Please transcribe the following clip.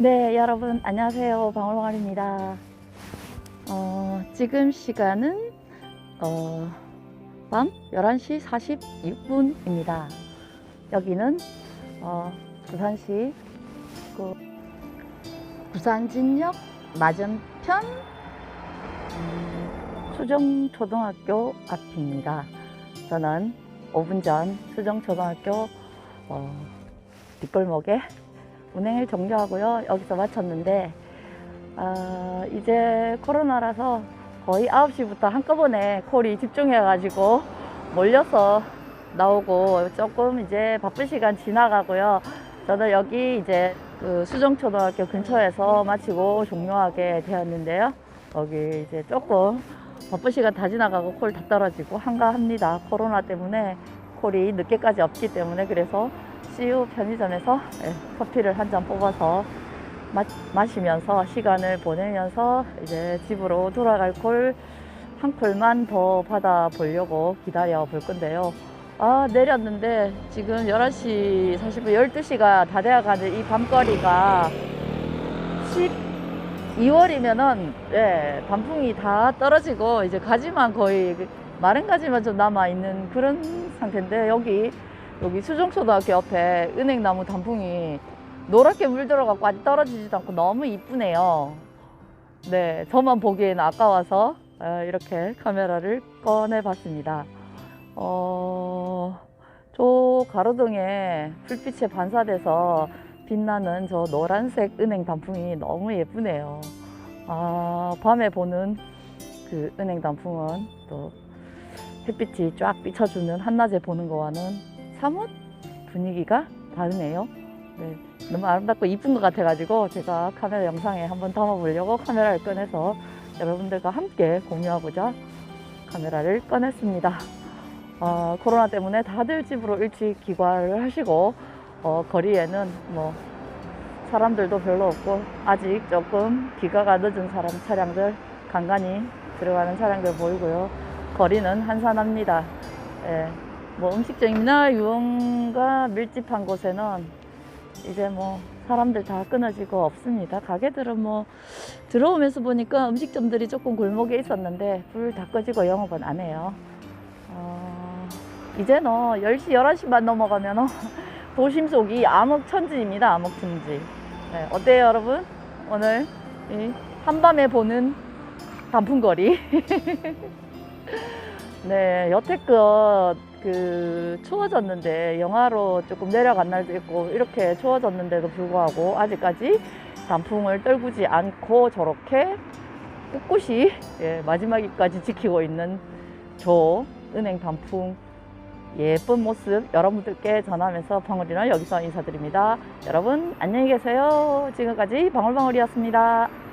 네, 여러분 안녕하세요. 방울방울입니다. 어, 지금 시간은 어, 밤 11시 46분입니다. 여기는 어, 부산시 그 부산진역 맞은편 음, 수정초등학교 앞입니다. 저는 5분 전 수정초등학교 어, 뒷골목에 운행을 종료하고요. 여기서 마쳤는데 아, 이제 코로나라서 거의 9시부터 한꺼번에 콜이 집중해가지고 몰려서 나오고 조금 이제 바쁜 시간 지나가고요. 저는 여기 이제 그 수정초등학교 근처에서 마치고 종료하게 되었는데요. 여기 이제 조금 바쁜 시간 다 지나가고 콜 다 떨어지고 한가합니다. 코로나 때문에 콜이 늦게까지 없기 때문에 그래서 CU 편의점에서 예, 커피를 한 잔 뽑아서 마, 마시면서 시간을 보내면서 이제 집으로 돌아갈 콜 한 콜만 더 받아 보려고 기다려 볼 건데요. 아, 내렸는데 지금 11시 40분, 12시가 다 되어 가는 이 밤거리가 12월이면은 예, 단풍이 다 떨어지고 이제 가지만 거의 그 마른 가지만 좀 남아 있는 그런 상태인데 여기 여기 수정초등학교 옆에 은행나무 단풍이 노랗게 물들어갖고 아직 떨어지지도 않고 너무 이쁘네요. 네, 저만 보기에는 아까워서 어, 이렇게 카메라를 꺼내봤습니다. 어, 저 가로등에 불빛에 반사돼서 빛나는 저 노란색 은행 단풍이 너무 예쁘네요. 아, 밤에 보는 그 은행 단풍은 또 햇빛이 쫙 비춰주는 한낮에 보는 거와는 사뭇 분위기가 다르네요. 네, 너무 아름답고 이쁜 것 같아가지고 제가 카메라 영상에 한번 담아보려고 카메라를 꺼내서 여러분들과 함께 공유하고자 카메라를 꺼냈습니다. 아, 코로나 때문에 다들 집으로 일찍 귀가를 하시고 어, 거리에는 뭐 사람들도 별로 없고 아직 조금 귀가가 늦은 사람 차량들 간간히 들어가는 차량들 보이고요. 거리는 한산합니다. 예, 뭐 음식점이나 유흥가 밀집한 곳에는 이제 뭐 사람들 다 끊어지고 없습니다. 가게들은 뭐 들어오면서 보니까 음식점들이 조금 골목에 있었는데 불 다 꺼지고 영업은 안 해요. 어, 이제는 10시, 11시만 넘어가면 도심 속이 암흑천지입니다. 암흑천지. 네, 어때요, 여러분? 오늘 이 한밤에 보는 단풍거리. 네, 여태껏 그 추워졌는데 영하로 조금 내려간 날도 있고 이렇게 추워졌는데도 불구하고 아직까지 단풍을 떨구지 않고 저렇게 꿋꿋이 예, 마지막까지 지키고 있는 저 은행 단풍 예쁜 모습 여러분들께 전하면서 방울이는 여기서 인사드립니다. 여러분 안녕히 계세요. 지금까지 방울방울이었습니다.